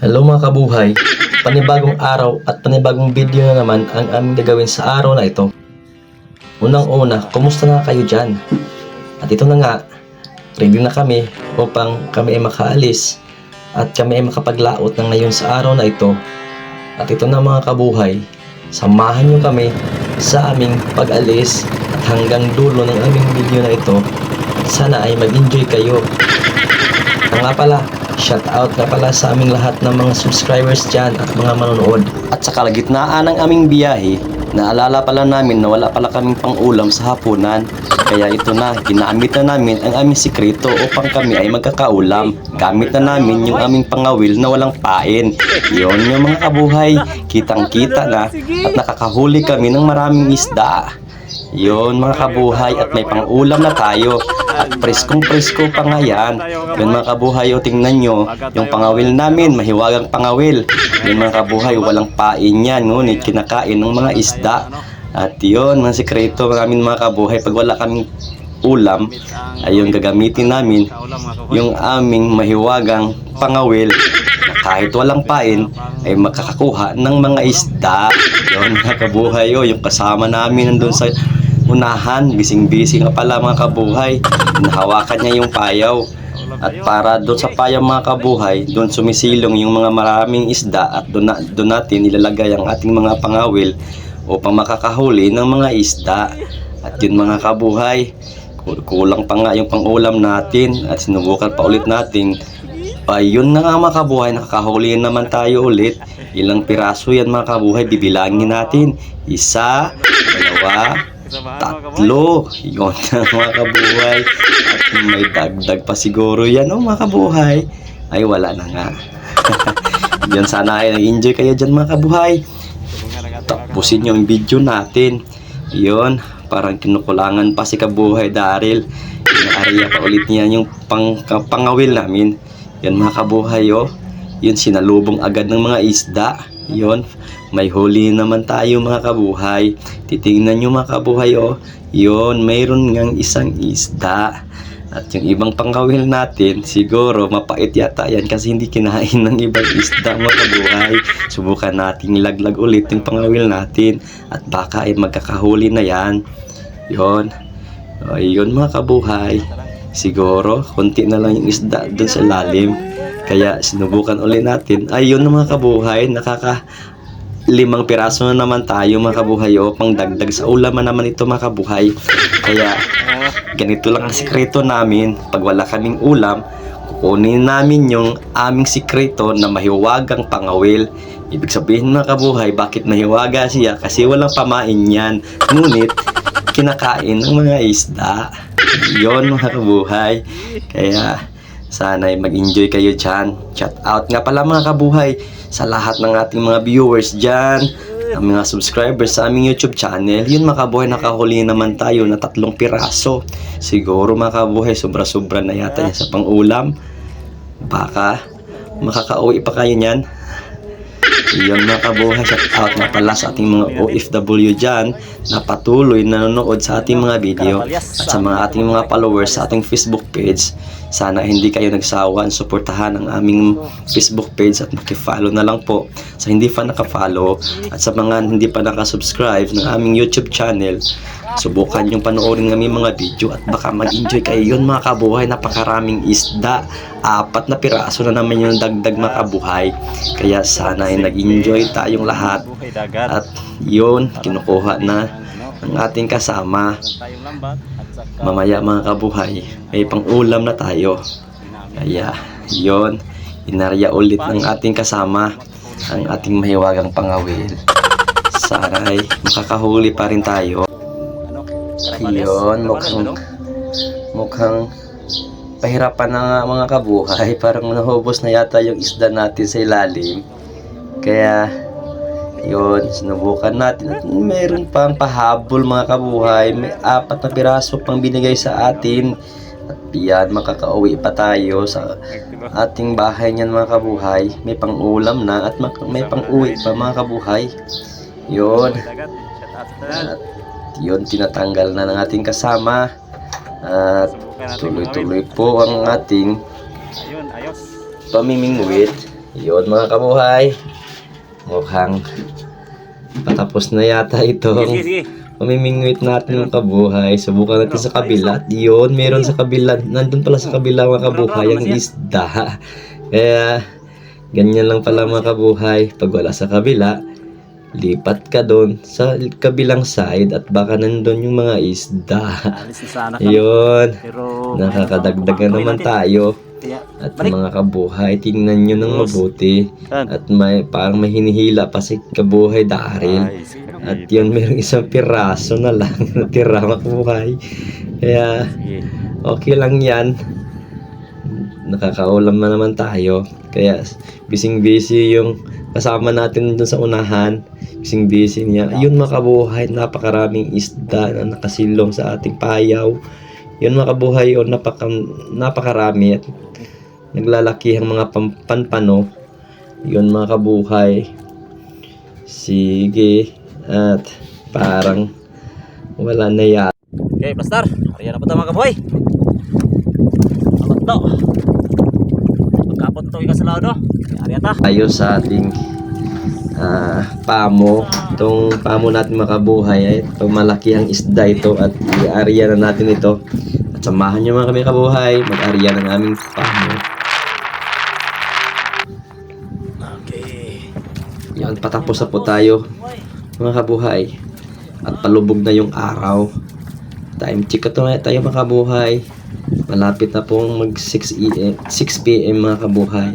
Hello mga kabuhay, panibagong araw at panibagong video na naman ang aming gagawin sa araw na ito. Unang-una, kumusta na kayo dyan? At ito na nga, ready na kami upang kami ay makaalis at kami ay makapaglaot ng ngayon sa araw na ito. At ito na mga kabuhay, samahan nyo kami sa aming pag-alis at hanggang dulo ng aming video na ito. Sana ay mag-enjoy kayo ang nga pala, shout out nga pala sa aming lahat ng mga subscribers dyan at mga manonood. At sa kalagitnaan ng aming biyahe, naalala pala namin na wala pala kaming pang-ulam sa hapunan. Kaya ito na, ginamit na namin ang aming sikreto upang kami ay magkakaulam. Gamit na namin yung aming pangawil na walang pain. Yon yung mga kabuhay, kitang-kita na at nakakahuli kami ng maraming isda. Yon mga kabuhay at may pang-ulam na tayo. At preskong-presko pa nga yan. Yun mga kabuhay o tingnan nyo, yung pangawil namin, mahiwagang pangawil. Yun mga kabuhay, walang pain yan, ngunit kinakain ng mga isda. At yun, mga sekreto namin mga kabuhay, pag wala kaming ulam, ayun gagamitin namin yung aming mahiwagang pangawil kahit walang pain ay makakakuha ng mga isda. Yun mga kabuhay, yung kasama namin nandun sa unahan, bising-bising nga pala mga kabuhay. Nahawakan niya yung payaw. At para doon sa payaw mga kabuhay, doon sumisilong yung mga maraming isda at doon, na, doon natin ilalagay ang ating mga pangawil upang makakahuli ng mga isda. At yun mga kabuhay, kul- kulang pa nga yung pangulam natin at sinubukan pa ulit natin. Ayun na nga mga kabuhay, nakakahuli naman tayo ulit. Ilang piraso yan mga kabuhay, bibilangin natin. Isa, dalawa, tatlo. Yun na mga kabuhay. At may dagdag pa siguro yan, oh, mga kabuhay. Ay, wala na nga. Yan sana ay nag-enjoy kayo dyan mga kabuhay. Tapusin yung video natin. Yun, parang kinukulangan pa si kabuhay Daryl. Inaariya pa ulit niya yung pang, pangawil namin. Yan mga kabuhay, oh. Yun, sinalubong agad ng mga isda. Yun, may huli naman tayo mga kabuhay. Titingnan nyo mga kabuhay, oh. Yun, mayroon ngang isang isda. At yung ibang pangkawil natin, siguro mapait yata yan kasi hindi kinain ng ibang isda mga kabuhay. Subukan nating laglag ulit yung pangawil natin at baka ay magkakahuli na yan. Yon. Ayun mga kabuhay. Siguro, konti na lang yung isda dun sa lalim. Kaya sinubukan ulit natin. Ayun mga kabuhay, nakaka limang piraso na naman tayo mga kabuhay o pang dagdag sa ulaman naman ito mga kabuhay. Kaya ganito lang ang sikreto namin. Pag wala kaming ulam, kukunin namin yung aming sikreto na mahiwagang pangawil. Ibig sabihin mga kabuhay, bakit mahiwaga siya? Kasi walang pamain yan. Ngunit, kinakain ng mga isda. Yon mga kabuhay. Kaya, sana ay mag-enjoy kayo dyan. Shout out nga pala mga kabuhay sa lahat ng ating mga viewers dyan, ang mga subscribers sa aming YouTube channel. Yun mga kabuhay, nakahuli naman tayo na tatlong piraso. Siguro mga kabuhay, sobra-sobra na yata yan sa pang-ulam. Baka makakauwi pa kayo niyan. Yun mga kabuhay, shout out na pala sa ating mga OFW dyan na patuloy na nanonood sa ating mga video at sa mga ating mga followers sa ating Facebook page. Sana hindi kayo nagsawa suportahan ang aming Facebook page at makifollow na lang po sa hindi pa nakafollow at sa mga hindi pa nakasubscribe ng aming YouTube channel. Subukan yung panoorin ng aming mga video at baka mag-enjoy kayo yun mga kabuhay. Napakaraming isda. Apat na piraso na naman yung dagdag mga kabuhay. Kaya sana ay nag-enjoy tayong lahat. At yun, kinukuha na ng ating kasama. Mamaya mga kabuhay, may pang-ulam na tayo. Kaya yun, inarya ulit ng ating kasama ang ating mahiwagang pangawil. Sana ay makakahuli pa rin tayo. Yun, mukhang, mukhang pahirapan na nga mga kabuhay. Parang nahubos na yata yung isda natin sa ilalim. Kaya, yun, sinubukan natin. At meron pang pahabol mga kabuhay. May apat na piraso pang binigay sa atin. At yan, makakauwi pa tayo sa ating bahay niyan mga kabuhay. May pang-ulam na at may pang-uwi pa mga kabuhay. Yun. At yun, tinatanggal na ng ating kasama. At tuloy-tuloy po ang ating pamimingwit. Yun mga kabuhay. Mukhang patapos na yata itong mamimingwit natin yung kabuhay. Subukan natin sa kabila. Yun, meron sa kabila. Nandun pala sa kabila mga kabuhay ang isda. Kaya, ganyan lang pala mga kabuhay. Pag wala sa kabila, lipat ka doon sa kabilang side at baka nandun yung mga isda. Alis na sana. Yun, Pero... nakakadagdag na naman natin. tayo. At Balik. mga kabuhay, tingnan nyo ng mabuti. At may parang may hinihila pa si kabuhay Daryl. At yun, mayroong isang piraso na lang natira mga kabuhay. Kaya okay lang yan. Nakakaulam na naman tayo. Kaya busy-busy yung kasama natin dun sa unahan. Busy-busy niya. Yun mga kabuhay, napakaraming isda na nakasilong sa ating payaw. Yun mga kabuhay, yun, napaka, napakarami at naglalaki ang mga panpano. Yun mga kabuhay. Sige. At parang wala na yan. Okay, Pastor. Ariyan na po tayo mga kaboy. Abot to. Pagkapot to ikaw sa lado. Ariyan ta. tayo sa ating ah, pamo. Itong pamo natin makabuhay ay ito malaki ang isda ito at i-area na natin ito. At samahan nyo mga kami kabuhay, mag-area ng aming pamo. Okay. Yan, patapos na po tayo mga kabuhay. At palubog na yung araw. Time check ito na tayo mga kabuhay. Malapit na pong mag 6 e- 6 p.m. mga kabuhay.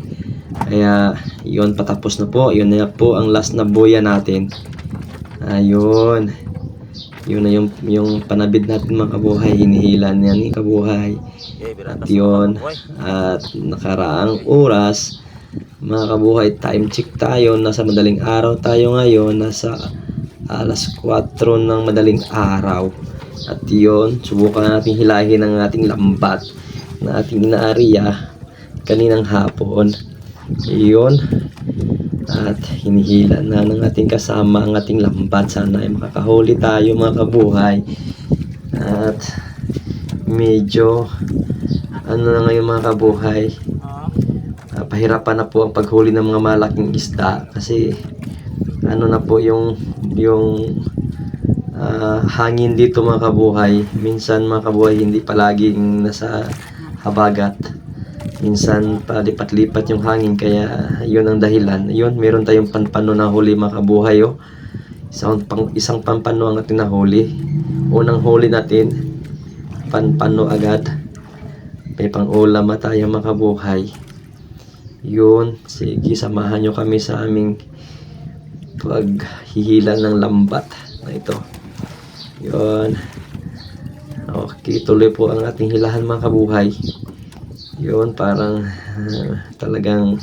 Kaya yun patapos na po. Yun na po ang last na buya natin. Ayun. Yun na yung, yung panabid natin mga kabuhay. Hinihila niya ni kabuhay. At yun. At nakaraang oras, mga kabuhay, time check tayo. Nasa madaling araw tayo ngayon. Nasa alas 4 ng madaling araw. At yun, subukan natin hilahin ang ating lambat na ating inaariya kaninang hapon. Yun. At hinihila na ng ating kasama ang ating lambat. Sana ay makakahuli tayo mga kabuhay. At medyo ano na ngayon mga kabuhay ah, pahirapan na po ang paghuli ng mga malaking isda kasi ano na po yung yung ah, hangin dito mga kabuhay minsan mga kabuhay hindi palaging nasa habagat minsan palipat-lipat yung hangin kaya yun ang dahilan yun meron tayong panpano na huli mga kabuhay oh. isang, pang, isang panpano ang ating nahuli unang huli natin panpano agad may pang-ulam tayo makabuhay. Yun, sige, samahan nyo kami sa aming paghihila ng lambat na ito. Yun. Okay, tuloy po ang ating hilahan mga kabuhay. Yun, parang ah, talagang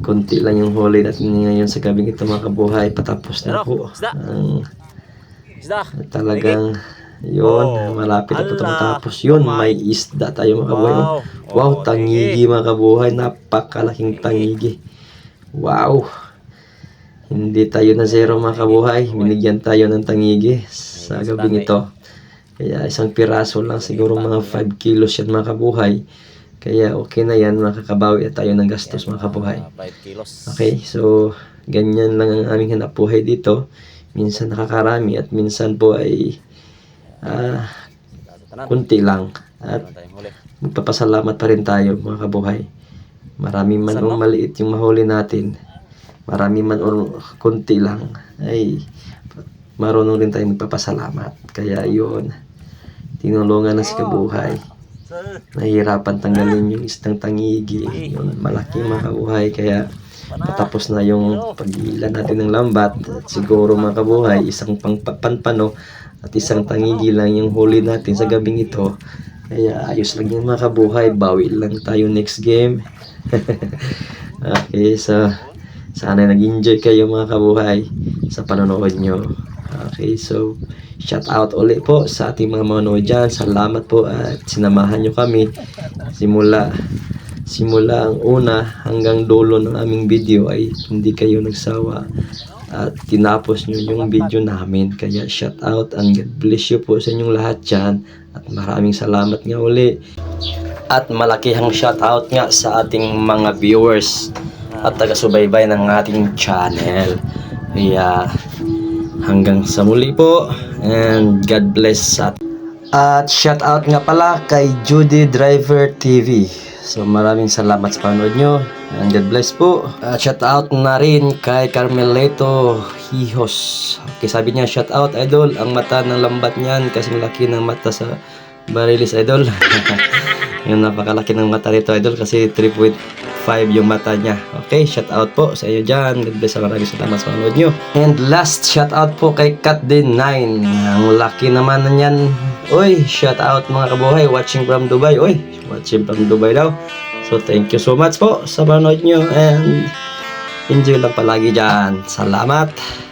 konti lang yung huli natin ngayon sa gabing ito mga kabuhay. Patapos na Pero, po. Ang Isda. talagang yun, Oh, malapit na po ito matapos. Yun, may isda tayo mga kabuhay. Wow. Wow, Oh, tangigi mga kabuhay. Napakalaking tangigi. Wow. Hindi tayo na zero mga kabuhay. Binigyan tayo ng tangigi sa gabing ito. Kaya isang piraso lang siguro mga 5 kilos yan mga kabuhay. Kaya okay na yan, makakabawi at tayo ng gastos mga kabuhay. 5 kilos. Okay, so ganyan lang ang aming hanap buhay dito. Minsan nakakarami at minsan po ay ah, Tanan. kunti lang. At magpapasalamat pa rin tayo mga kabuhay. Marami man o maliit yung mahuli natin. Marami man o kunti lang. Ay, marunong rin tayo magpapasalamat. Kaya yun, tinulungan ng si kabuhay. Sir. Nahihirapan tanggalin yung isang tangigi. Yun, malaki mga kabuhay. Kaya patapos na yung pagila natin ng lambat. At siguro mga kabuhay, isang pang panpano at isang tangigi lang yung huli natin sa gabing ito. Kaya ayos lang yung mga kabuhay. Bawi lang tayo next game. okay, so sana nag-enjoy kayo mga kabuhay sa panonood nyo. Okay, so shout out ulit po sa ating mga manonood dyan. Salamat po at sinamahan nyo kami simula simula ang una hanggang dulo ng aming video ay hindi kayo nagsawa at tinapos nyo yung video namin. Kaya shout out and God bless you po sa inyong lahat dyan at maraming salamat nga uli. At malakihang shout out nga sa ating mga viewers at taga-subaybay ng ating channel. Kaya hanggang sa muli po and God bless at at shout out nga pala kay Judy Driver TV. So maraming salamat sa panood nyo. And God bless po. At shout out na rin kay Carmeleto Hijos. Okay, sabi niya shout out idol. Ang mata ng lambat niyan kasing laki ng mata sa Barilis idol. yung napakalaki ng mata nito idol kasi 3.5 yung mata niya. Okay, shout out po sa iyo dyan. God bless. Maraming salamat sa panood nyo. And last shout out po kay Kat Din 9. Ang laki naman na niyan. Uy, shout out mga kabuhay watching from Dubai. Uy, watching from Dubai daw. So thank you so much po sa panood nyo and enjoy lang palagi dyan. Salamat.